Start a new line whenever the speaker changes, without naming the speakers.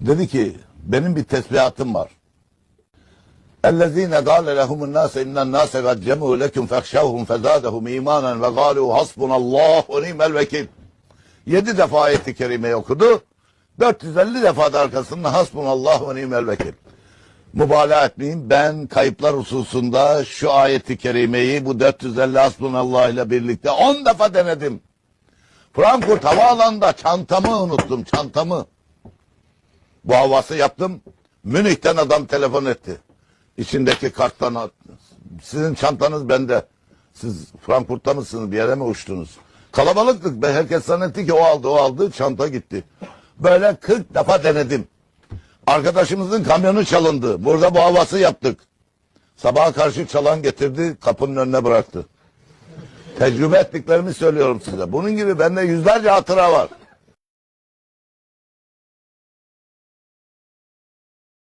Dedi ki benim bir tesbihatım var. اَلَّذ۪ينَ قَالَ لَهُمُ النَّاسَ اِنَّ النَّاسَ قَدْ جَمُوا لَكُمْ فَاخْشَوْهُمْ فَزَادَهُمْ اِيمَانًا وَقَالُوا حَسْبُنَ اللّٰهُ وَنِعْمَ الْوَكِيلِ Yedi defa ayeti kerimeyi okudu. 450 defa da arkasında hasbunallah ve ni'mel vekil. Mübalağa etmeyin. Ben kayıplar hususunda şu ayeti kerimeyi bu 450 hasbunallah ile birlikte 10 defa denedim. Frankfurt havaalanında çantamı unuttum. Çantamı. Bu havası yaptım. Münih'ten adam telefon etti. İçindeki karttan at- sizin çantanız bende. Siz Frankfurt'ta mısınız? Bir yere mi uçtunuz? Kalabalıktık. be. Herkes zannetti ki o aldı, o aldı. Çanta gitti. Böyle 40 defa denedim. Arkadaşımızın kamyonu çalındı. Burada bu havası yaptık. Sabaha karşı çalan getirdi, kapının önüne bıraktı. Tecrübe ettiklerimi söylüyorum size. Bunun gibi bende yüzlerce hatıra var.